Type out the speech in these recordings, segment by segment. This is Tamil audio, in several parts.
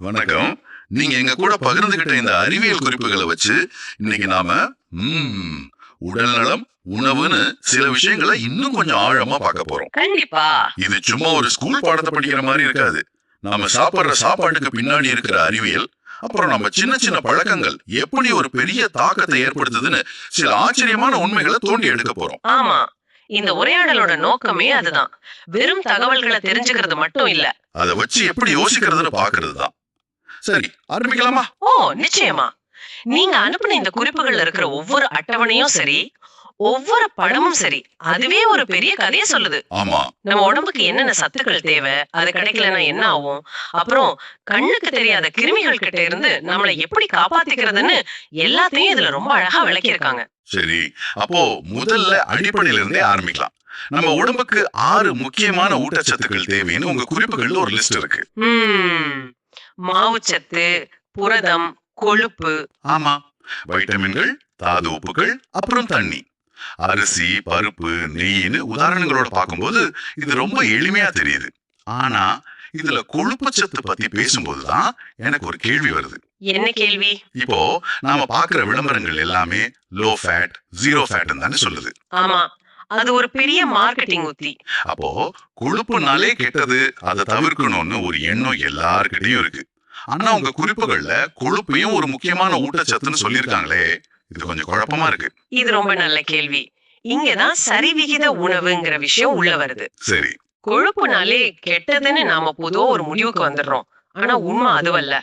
வணக்கம். நீங்க எங்க கூட பகிர்ந்துகிட்ட இந்த அறிவியல் குறிப்புகளை வச்சு இன்னைக்கு நாம ம், உடல் நலம் உணவுன்னு சில விஷயங்களை இன்னும் கொஞ்சம் ஆழமா பார்க்க போறோம். கண்டிப்பா. இது சும்மா ஒரு ஸ்கூல் பாடத்தை படிக்கிற மாதிரி இருக்காது. நாம சாப்பிடுற சாப்பாட்டுக்கு பின்னாடி இருக்கிற அறிவியல் அப்புறம் நம்ம சின்ன சின்ன பழக்கங்கள் எப்படி ஒரு பெரிய தாக்கத்தை ஏற்படுத்துதுன்னு சில ஆச்சரியமான உண்மைகளை தோண்டி எடுக்க போறோம். ஆமா. இந்த உரையாடலோட நோக்கமே அதுதான். வெறும் தகவல்களை தெரிஞ்சுக்கிறது மட்டும் இல்ல. அதை வச்சு எப்படி யோசிக்கிறதுன்னு பாக்குறது தான். சரி ஆரம்பிக்கலாமா? ஓ நிச்சயமா. நீங்க அனுப்புன இந்த குறிப்புகள்ல இருக்கிற ஒவ்வொரு அட்டவணையும் சரி ஒவ்வொரு படமும் சரி அதுவே ஒரு பெரிய கதையை சொல்லுது. ஆமா. நம்ம உடம்புக்கு என்னென்ன சத்துக்கள் தேவை அது கிடைக்கலன்னா என்ன ஆகும்? அப்புறம் கண்ணுக்கு தெரியாத கிருமிகள் கிட்ட இருந்து நம்மளை எப்படி காப்பாத்திக்கிறதுன்னு எல்லாத்தையும் இதுல ரொம்ப அழகா விளக்கியிருக்காங்க. சரி அப்போ முதல்ல அடிப்படையில இருந்தே ஆரம்பிக்கலாம். நம்ம உடம்புக்கு ஆறு முக்கியமான ஊட்டச்சத்துக்கள் தேவைன்னு உங்க குறிப்புகள்ல ஒரு லிஸ்ட் இருக்கு. மாவுச்சத்து புரதம் கொழுப்பு. ஆமா. வைட்டமின்கள் தாது உப்புகள் அப்புறம் தண்ணி. அரிசி பருப்பு நெய்ன்னு உதாரணங்களோட பார்க்கும்போது இது ரொம்ப எளிமையா தெரியுது. ஆனா இதுல கொழுப்பு சத்து பத்தி பேசும்போதுதான் எனக்கு ஒரு கேள்வி வருது. என்ன கேள்வி? இப்போ நாம பாக்குற விளம்பரங்கள் எல்லாமே லோ ஃபேட் ஜீரோ ஃபேட்னு தானே சொல்லுது. ஆமா. அது ஒரு பெரிய மார்க்கெட்டிங் உத்தி. அப்போ கொழுப்புனாலே கெட்டது. அதை தவிர்க்கணும்னு ஒரு எண்ணம் எல்லார்கிட்டயும் இருக்கு. ஆனா உங்க குறிப்புகள்ல கொழுப்பையும் ஒரு முக்கியமான ஊட்டச்சத்துன்னு சொல்லியிருக்காங்களே இது கொஞ்சம் குழப்பமா இருக்கு. இது ரொம்ப நல்ல கேள்வி. இங்கதான் சரிவிகித உணவுங்கிற விஷயம் உள்ள வருது. சரி. கொழுப்புனாலே கெட்டதுன்னு நாம பொதுவா ஒரு முடிவுக்கு வந்துடுறோம். ஆனா உண்மை அதுவல்ல.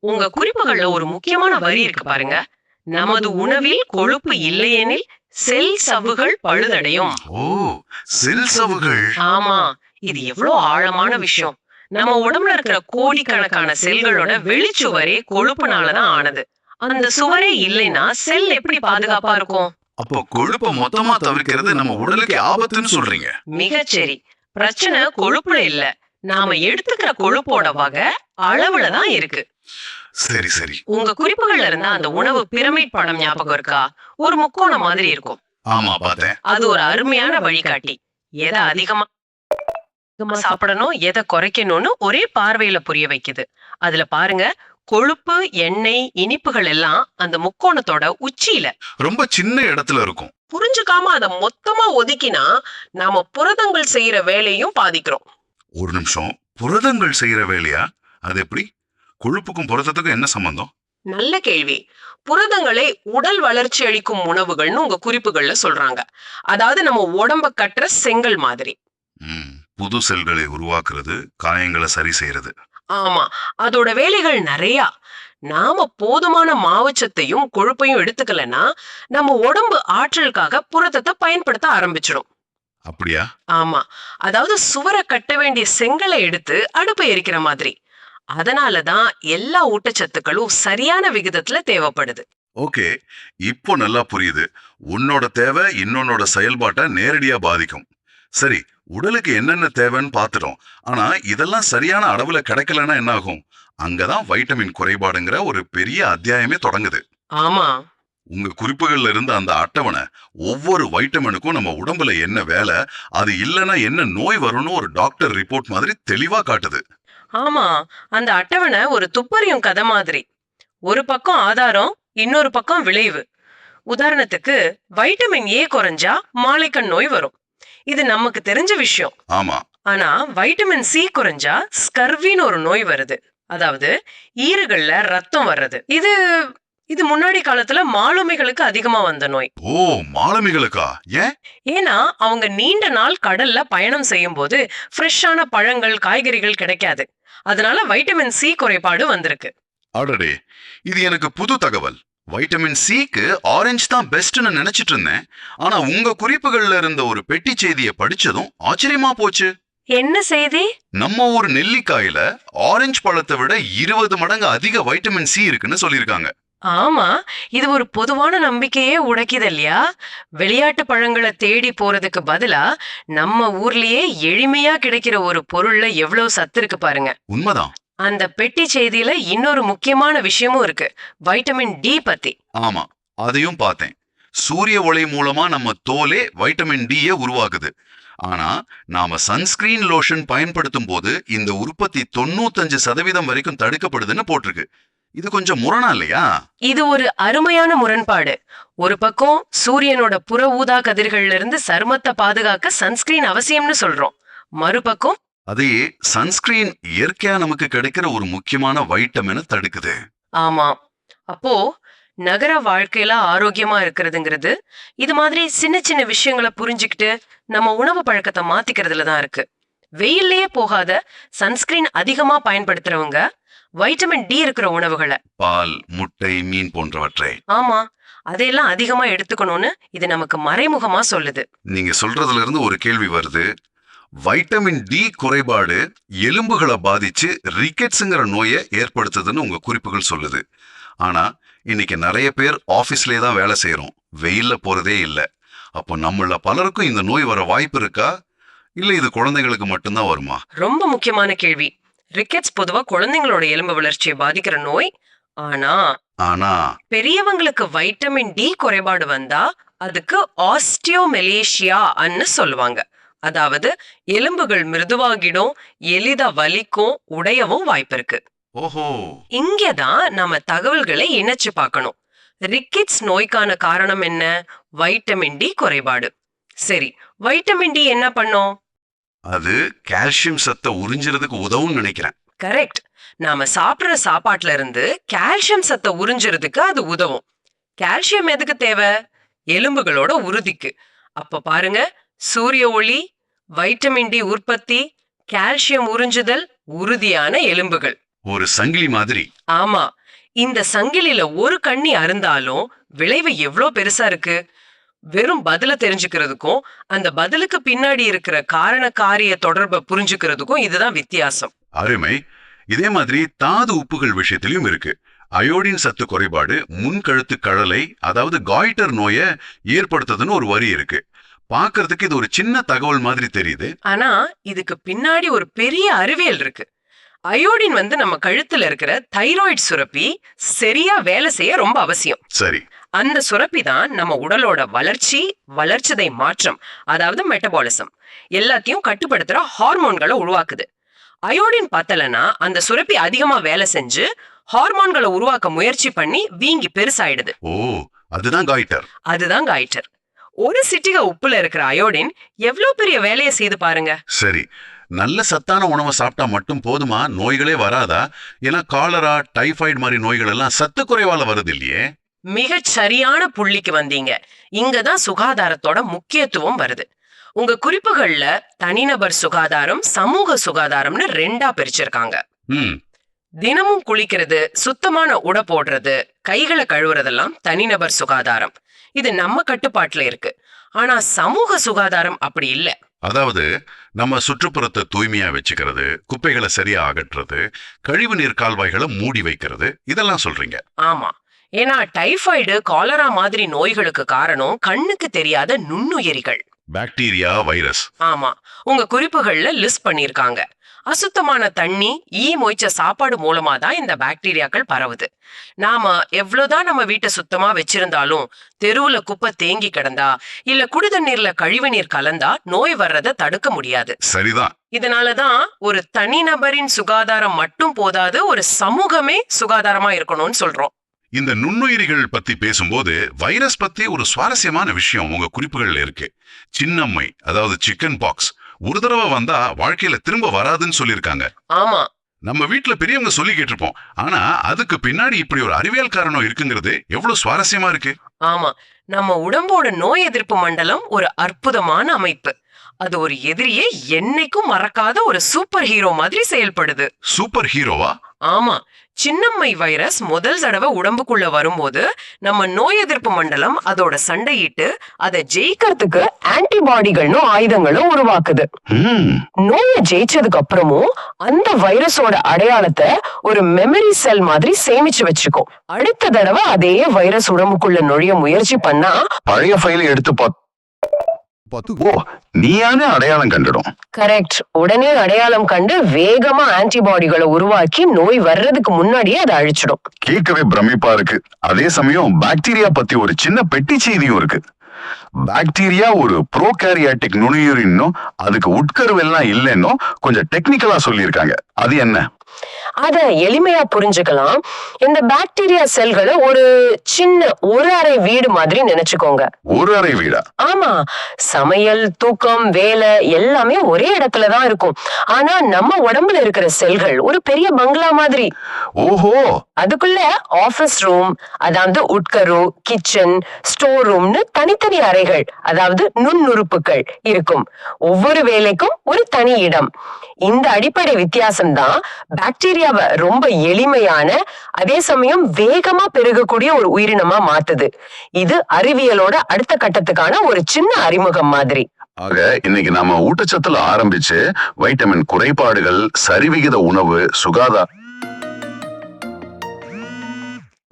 உங்க குறிப்புகள்ல ஒரு முக்கியமான வரி இருக்கு பாருங்க. நமது உணவில் கொழுப்பு இல்லையெனில் செல் சவ்வுகள் பழுதடையும். ஓ செல் சவுகள் ஆமா இது எவ்வளவு ஆழமான விஷயம். நம்ம உடம்புல இருக்கிற கோடிக்கணக்கான செல்களோட வெளிச்சுவரே கொழுப்புனாலதான் ஆனது. அந்த சுவரே இல்லைன்னா செல் எப்படி பாதுகாப்பா இருக்கும்? அப்போ கொழுப்பை மொத்தமா தவிர்க்கிறது நம்ம உடலுக்கு ஆபத்துன்னு சொல்றீங்க. மிகச்சரி. பிரச்சனை கொழுப்புல இல்ல. நாம எடுத்துக்கிற கொழுப்போட வகை அளவுல தான் இருக்கு. சரி சரி. உங்க குறிப்புகள்ல இருந்தா அந்த உணவு பிரமிட் படம் ஞாபகம் இருக்கா? ஒரு முக்கோணம் மாதிரி இருக்கும். ஆமா பார்த்தேன். அது ஒரு அருமையான வழிகாட்டி. எதை அதிகமா அதிகமா சாப்பிடணும்? எதை குறைக்கணும்னு ஒரே பார்வையில புரிய வைக்குது. அதுல பாருங்க கொழுப்பு எண்ணெய் இனிப்புகள் எல்லாம் அந்த முக்கோணத்தோட உச்சியில. ரொம்ப சின்ன இடத்துல இருக்கும். புரிஞ்சுக்காம அதை மொத்தமா ஒதுக்கினா நாம புரதங்கள் செய்யற வேலையும் பாதிக்கிறோம். ஒரு நிமிஷம் புரதங்கள் செய்யற வேலையா? அது எப்படி? கொழுப்புக்கும் புரதத்துக்கும் என்ன சம்பந்தம்? நல்ல கேள்வி. புரதங்களை உடல் வளர்ச்சி அளிக்கும் உணவுகள்னு உங்க குறிப்புகள்ல சொல்றாங்க. அதாவது நம்ம உடம்ப கட்டுற செங்கல் மாதிரி. புது செல்களை உருவாக்குறது காயங்களை சரி செய்யறது ஆமா அதோட வேலைகள் நிறைய. நாம போதுமான மாவுச்சத்தையும் கொழுப்பையும் எடுத்துக்கலன்னா நம்ம உடம்பு ஆற்றலுக்காக புரதத்தை பயன்படுத்த ஆரம்பிச்சிடும் அப்படியா? ஆமா. அதாவது சுவரை கட்ட வேண்டிய செங்கலை எடுத்து அடுப்பை எரிக்கிற மாதிரி. அதனாலதான் எல்லா ஊட்டச்சத்துக்களும் சரியான விகிதத்துல தேவைப்படுது. ஓகே. இப்போ நல்லா புரியுது. உன்னோட தேவை இன்னொன்னோட செயல்பாட்டை நேரடியா பாதிக்கும். சரி உடலுக்கு என்னென்ன தேவைன்னு பார்த்துட்டோம் ஆனா இதெல்லாம் சரியான அளவுல கிடைக்கலன்னா என்ன ஆகும் அங்கதான் வைட்டமின் குறைபாடுங்கிற ஒரு பெரிய அத்தியாயமே தொடங்குது. ஆமா. உங்க குறிப்புகள்ல இருந்த அந்த அட்டவணை ஒவ்வொரு வைட்டமினுக்கும் நம்ம உடம்புல என்ன வேலை அது இல்லைன்னா என்ன நோய் வரும்னு ஒரு டாக்டர் ரிப்போர்ட் மாதிரி தெளிவா காட்டுது. ஆமா அந்த அட்டவணை ஒரு துப்பறியும் கதை மாதிரி. ஒரு பக்கம் ஆதாரம் இன்னொரு பக்கம் விளைவு. உதாரணத்துக்கு வைட்டமின் ஏ குறைஞ்சா மாலைக்கண் நோய் வரும். இது நமக்கு தெரிஞ்ச விஷயம். ஆமா. ஆனா வைட்டமின் சி குறைஞ்சா ஸ்கர்வின்னு ஒரு நோய் வருது. அதாவது ஈறுகள்ல ரத்தம் வர்றது. இது இது முன்னாடி காலத்துல மாலுமிகளுக்கு அதிகமா வந்த நோய். ஓ மாலுமிகளுக்கா? ஏன்? ஏன்னா அவங்க நீண்ட நாள் கடல்ல பயணம் செய்யும் போது ஃப்ரெஷ்ஷான பழங்கள் காய்கறிகள் கிடைக்காது. அதனால வைட்டமின் சி குறைபாடு வந்திருக்கு. அடடே இது எனக்கு புது தகவல். வைட்டமின் சிக்கு ஆரஞ்சு தான் பெஸ்ட்னு நினைச்சிட்டு இருந்தேன். ஆனா உங்க குறிப்புகள்ல இருந்த ஒரு பெட்டி செய்தியை படிச்சதும் ஆச்சரியமா போச்சு. என்ன செய்தி? நம்ம ஊர் நெல்லிக்காயில ஆரஞ்சு பழத்தை விட இருபது மடங்கு அதிக வைட்டமின் சி இருக்குன்னு சொல்லியிருக்காங்க. ஆமா இது ஒரு பொதுவான நம்பிக்கையே உடைக்குது இல்லையா? விளையாட்டு பழங்களை தேடி போறதுக்கு பதிலா நம்ம ஊர்லயே எளிமையா கிடைக்கிற ஒரு பொருள்ல எவ்வளவு சத்து இருக்கு பாருங்க. உண்மைதான். அந்த பெட்டி செய்தியில இன்னொரு முக்கியமான விஷயமும் இருக்கு. வைட்டமின் டி பத்தி. ஆமா அதையும் பார்த்தேன். சூரிய ஒளி மூலமா நம்ம தோலே வைட்டமின் டியை உருவாக்குது. ஆனா நாம சன்ஸ்கிரீன் லோஷன் பயன்படுத்தும் போது இந்த உற்பத்தி தொண்ணூத்தஞ்சு சதவீதம் வரைக்கும் தடுக்கப்படுதுன்னு போட்டிருக்கு. இது கொஞ்சம் முரணா இல்லையா? இது ஒரு அருமையான முரண்பாடு. ஒரு பக்கம் சூரியனோட புற ஊதா கதிர்கள்ல இருந்து சருமத்தை பாதுகாக்க சன்ஸ்கிரீன் அவசியம்னு சொல்றோம். மறுபக்கம் அதையே சன்ஸ்கிரீன் இயற்கையா நமக்கு கிடைக்கிற ஒரு முக்கியமான வைட்டமினை தடுக்குது. ஆமா. அப்போ நகர வாழ்க்கையில ஆரோக்கியமா இருக்கிறதுங்கிறது இது மாதிரி சின்ன சின்ன விஷயங்களை புரிஞ்சுக்கிட்டு நம்ம உணவு பழக்கத்தை மாத்திக்கிறதுல தான் இருக்கு. வெயில்லயே போகாத சன்ஸ்கிரீன் அதிகமா பயன்படுத்துறவங்க வைட்டமின் டி இருக்கிற உணவுகளை. பால் முட்டை மீன் போன்றவற்றை. ஆமா அதையெல்லாம் அதிகமா எடுத்துக்கணும்னு இது நமக்கு மறைமுகமா சொல்லுது. நீங்க சொல்றதுல இருந்து ஒரு கேள்வி வருது. வைட்டமின் டி குறைபாடு எலும்புகளை பாதிச்சு ரிக்கெட்ஸுங்கிற நோயை ஏற்படுத்துதுன்னு உங்க குறிப்புகள் சொல்லுது. ஆனா இன்னைக்கு நிறைய பேர் ஆபீஸ்லயே தான் வேலை செய்யறோம் வெயில்ல போறதே இல்ல. அப்போ நம்மள பலருக்கும் இந்த நோய் வர வாய்ப்பு இருக்கா? இல்ல இது குழந்தைங்களுக்கு மட்டும்தான் வருமா? ரொம்ப முக்கியமான கேள்வி. ரிக்கெட்ஸ் பொதுவா குழந்தைங்களோட எலும்பு வளர்ச்சியை பாதிக்கிற நோய். ஆனா ஆனா பெரியவங்களுக்கு வைட்டமின் டி குறைபாடு வந்தா அதுக்கு ஆஸ்டியோமெலேஷியா அன்னு சொல்லுவாங்க. அதாவது எலும்புகள் மிருதுவாகிடும் எளிதா வலிக்கும் உடையவும் வாய்ப்பு இருக்கு. ஓஹோ. இங்கதான் நாம தகவல்களை இணைச்சு பார்க்கணும். ரிக்கெட்ஸ் நோய்க்கான காரணம் என்ன? வைட்டமின் டி குறைபாடு. சரி வைட்டமின் டி என்ன பண்ணும்? அது கால்சியம் சத்தை உறிஞ்சுறதுக்கு உதவும்னு நினைக்கிறேன். கரெக்ட் நாம சாப்பிடுற சாப்பாட்டுல இருந்து கால்சியம் சத்தை உறிஞ்சுறதுக்கு அது உதவும். கால்சியம் எதுக்கு தேவை? எலும்புகளோட உறுதிக்கு. அப்ப பாருங்க சூரிய ஒளி வைட்டமின் டி உற்பத்தி கால்சியம் உறிஞ்சுதல் உறுதியான எலும்புகள். ஒரு சங்கிலி மாதிரி. ஆமா. இந்த சங்கிலில ஒரு கண்ணி அருந்தாலும் விளைவு எவ்ளோ பெருசா இருக்கு? வெறும் பதில தெரிஞ்சுக்கிறதுக்கும் அந்த பதிலுக்கு பின்னாடி இருக்கிற காரண காரிய தொடர்பை புரிஞ்சுக்கிறதுக்கும் இதுதான் வித்தியாசம். அருமை. இதே மாதிரி தாது உப்புகள் விஷயத்திலயும் இருக்கு. அயோடின் சத்து குறைபாடு முன்கழுத்து கழலை அதாவது காய்டர் நோயை ஏற்படுத்துதுன்னு ஒரு வரி இருக்கு. பார்க்கிறதுக்கு இது ஒரு சின்ன தகவல் மாதிரி தெரியுது. ஆனா இதுக்கு பின்னாடி ஒரு பெரிய அறிவியல் இருக்கு. அயோடின் வந்து நம்ம கழுத்துல இருக்கிற தைராய்டு சுரப்பி சரியா வேலை செய்ய ரொம்ப அவசியம். சரி. அந்த சுரப்பி தான் நம்ம உடலோட வளர்ச்சி வளர்ச்சிதை மாற்றம் அதாவது மெட்டபாலிசம் எல்லாத்தையும் கட்டுப்படுத்துற ஹார்மோன்களை உருவாக்குது. அயோடின் பத்தலைன்னா அந்த சுரப்பி அதிகமா வேலை செஞ்சு ஹார்மோன்களை உருவாக்க முயற்சி பண்ணி வீங்கி பெருசாயிடுது. ஓ அதுதான் காய்டர் அதுதான் காய்டர் ஒரு சிட்டிகை உப்புல இருக்கிற அயோடின் எவ்வளவு பெரிய வேலையை செய்து பாருங்க. சரி நல்ல சத்தான உணவை சாப்பிட்டா மட்டும் போதுமா? நோய்களே வராதா? ஏன்னா காலரா டைபாய்டு மாதிரி நோய்கள் எல்லாம் சத்து குறைவால வருது இல்லையே. மிகச் சரியான புள்ளிக்கு வந்தீங்க. இங்கதான் சுகாதாரத்தோட முக்கியத்துவம் வருது. உங்க குறிப்புகள்ல தனிநபர் சுகாதாரம் சமூக சுகாதாரம்னு ரெண்டா பிரிச்சிருக்காங்க. தினமும் குளிக்கிறது சுத்தமான உடை போடுறது கைகளை கழுவுறதெல்லாம் தனிநபர் சுகாதாரம். இது நம்ம கட்டுப்பாட்டுல இருக்கு. ஆனா சமூக சுகாதாரம் அப்படி இல்ல. அதாவது நம்ம சுற்றுப்புறத்தை தூய்மையா வச்சுக்கிறது குப்பைகளை சரியா அகற்றுறது கழிவு நீர் கால்வாய்களை மூடி வைக்கிறது இதெல்லாம் சொல்றீங்க. ஆமா. ஏன்னா டைபாய்டு காலரா மாதிரி நோய்களுக்கு காரணம் கண்ணுக்கு தெரியாத நுண்ணுயிரிகள். Bacteria virus. ஆமா. உங்க குறிப்புகள்ல லிஸ்ட் பண்ணிருக்காங்க அசுத்தமான தண்ணி ஈ மொய்ச்ச சாப்பாடு மூலமா தான் இந்த பாக்டீரியாக்கள் பரவுது. நாம எவ்வளவுதான் நம்ம வீட்டை சுத்தமா வச்சிருந்தாலும் தெருவுல குப்பை தேங்கி கிடந்தா இல்ல குடிதண்ணீர்ல கழிவு நீர் கலந்தா நோய் வர்றத தடுக்க முடியாது. சரிதான். இதனாலதான் ஒரு தனிநபரின் சுகாதாரம் மட்டும் போதாது ஒரு சமூகமே சுகாதாரமா இருக்கணும்னு சொல்றோம். இந்த நுண்ணுயிரிகள் பத்தி பேசும்போது வைரஸ் பத்தி ஒரு சுவாரஸ்யமான விஷயம் உங்க குறிப்புகள்ல இருக்கு. சின்னம்மை அதாவது சிக்கன் பாக்ஸ் ஒரு தடவை வந்தா வாழ்க்கையில திரும்ப வராதுன்னு சொல்லியிருக்காங்க. ஆமா. நம்ம வீட்ல பெரியவங்க சொல்லி கேட்டிருப்போம். ஆனா அதுக்கு பின்னாடி இப்படி ஒரு அறிவியல் காரணம் இருக்குங்கிறது எவ்வளவு சுவாரஸ்யமா இருக்கு? ஆமா. நம்ம உடம்போட நோய் எதிர்ப்பு மண்டலம் ஒரு அற்புதமான அமைப்பு. அது ஒரு எதிரியை என்னைக்கும் மறக்காத ஒரு சூப்பர் ஹீரோ மாதிரி செயல்படுது. சூப்பர் ஹீரோவா? ஆமா. சின்னம்மை வைரஸ் முதல் தடவை உடம்புக்குள்ள வரும்போது நம்ம நோய் எதிர்ப்பு மண்டலம் அதோட சண்டையிட்டு அதை ஜெயிக்கிறதுக்கு ஆன்டிபாடிகள்னு ஆயுதங்களும் உருவாக்குது. நோயை ஜெயிச்சதுக்கு அப்புறமும் அந்த வைரஸோட அடையாளத்தை ஒரு மெமரி செல் மாதிரி சேமிச்சு வச்சுக்கும். அடுத்த தடவை அதே வைரஸ் உடம்புக்குள்ள நுழைய முயற்சி பண்ணா பழைய ஃபைலை எடுத்து பார்த்து ஓ நீயானே அடையாளம் கண்டுடும். கரெக்ட் உடனே அடையாளம் கண்டு வேகமா ஆன்டிபாடிகளை உருவாக்கி நோய் வர்றதுக்கு முன்னாடியே அதை அழிச்சிடும். கேட்கவே பிரமிப்பா இருக்கு. அதே சமயம் பாக்டீரியா பத்தி ஒரு சின்ன பெட்டி செய்தியும் இருக்கு. பாக்டீரியா ஒரு ப்ரோகாரியாட்டிக் நுண்ணுயிரின்னும் அதுக்கு உட்கருவெல்லாம் இல்லைன்னோ கொஞ்சம் டெக்னிக்கலா சொல்லியிருக்காங்க. அது என்ன? அத எளிமையா புரிஞ்சுக்கலாம். இந்த பாக்டீரியா செல்களை ஒரு சின்ன ஒரு அறை வீடு மாதிரி நினைச்சுக்கோங்க. ஒரு அறை வீடா? ஆமா. சமையல் தூக்கம் வேலை எல்லாமே ஒரே இடத்துல தான் இருக்கும். ஆனா நம்ம உடம்புல இருக்கிற செல்கள் ஒரு பெரிய பங்களா மாதிரி. ஓஹோ! அதுக்குள்ள ஆபீஸ் ரூம் அதாவது உட்கரு கிச்சன் ஸ்டோர் ரூம்னு தனித்தனி அறைகள் அதாவது நுண்ணுறுப்புகள் இருக்கும். ஒவ்வொரு வேலைக்கும் ஒரு தனி இடம். இந்த அடிப்படை வித்தியாசம் தான் பாக்டீரியாவை ரொம்ப எளிமையான அதே சமயம் வேகமா பெருகக்கூடிய ஒரு உயிரினமா மாத்துது. இது அறிவியலோட அடுத்த கட்டத்துக்கான ஒரு சின்ன அறிமுகம் மாதிரி. ஆக இன்னைக்கு நாம ஊட்டச்சத்துல ஆரம்பிச்சு வைட்டமின் குறைபாடுகள் சரிவிகித உணவு சுகாதாரம்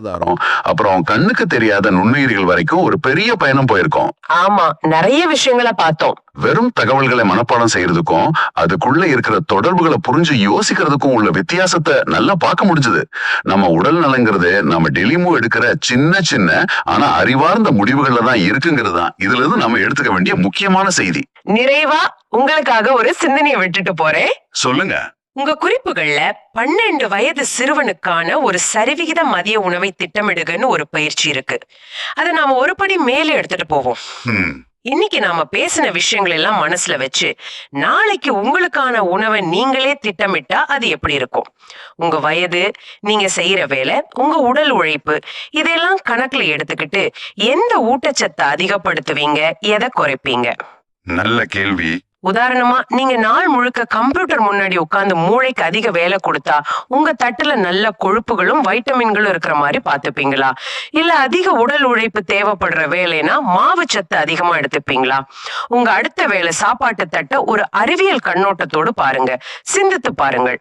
சுகாதாரம், அப்புறம் கண்ணுக்கு தெரியாத நுண்ணுயிரிகள் வரைக்கும் ஒரு பெரிய பயணம் போயிருக்கோம். ஆமா நிறைய விஷயங்களை பார்த்தோம். வெறும் தகவல்களை மனப்பாடம் செய்யறதுக்கும் அதுக்குள்ள இருக்கிற தொடர்புகளை புரிஞ்சு யோசிக்கிறதுக்கும் உள்ள வித்தியாசத்தை நல்லா பார்க்க முடிஞ்சது. நம்ம உடல் நலங்கிறது நம்ம டெலிமோ எடுக்கிற சின்ன சின்ன ஆனா அறிவார்ந்த முடிவுகள்ல தான் இருக்குங்கிறது தான். இதுல இருந்து நம்ம எடுத்துக்க வேண்டிய முக்கியமான செய்தி. நிறைவா உங்களுக்காக ஒரு சிந்தனையை விட்டுட்டு போறேன். சொல்லுங்க. உங்க குறிப்புகள்ல பன்னெண்டு வயது சிறுவனுக்கான ஒரு சரிவிகித மதிய உணவை திட்டமிடுகன்னு ஒரு பயிற்சி இருக்கு. அதை நாம ஒரு படி மேலே எடுத்துட்டு போவோம். இன்னைக்கு நாம பேசின விஷயங்கள் எல்லாம் மனசுல வச்சு நாளைக்கு உங்களுக்கான உணவை நீங்களே திட்டமிட்டா அது எப்படி இருக்கும்? உங்க வயது நீங்க செய்யற வேலை உங்க உடல் உழைப்பு இதெல்லாம் கணக்குல எடுத்துக்கிட்டு எந்த ஊட்டச்சத்தை அதிகப்படுத்துவீங்க எதை குறைப்பீங்க? நல்ல கேள்வி. உதாரணமா நீங்க நாள் முழுக்க கம்ப்யூட்டர் முன்னாடி உட்கார்ந்து மூளைக்கு அதிக வேலை கொடுத்தா உங்க தட்டுல நல்ல கொழுப்புகளும் வைட்டமின்களும் இருக்கிற மாதிரி பாத்துப்பீங்களா இல்ல அதிக உடல் உழைப்பு தேவைப்படுற வேலைனா மாவு சத்து அதிகமா எடுத்துப்பீங்களா? உங்க அடுத்த வேலை சாப்பாட்டு தட்டை ஒரு அறிவியல் கண்ணோட்டத்தோடு பாருங்க. சிந்தித்து பாருங்கள்.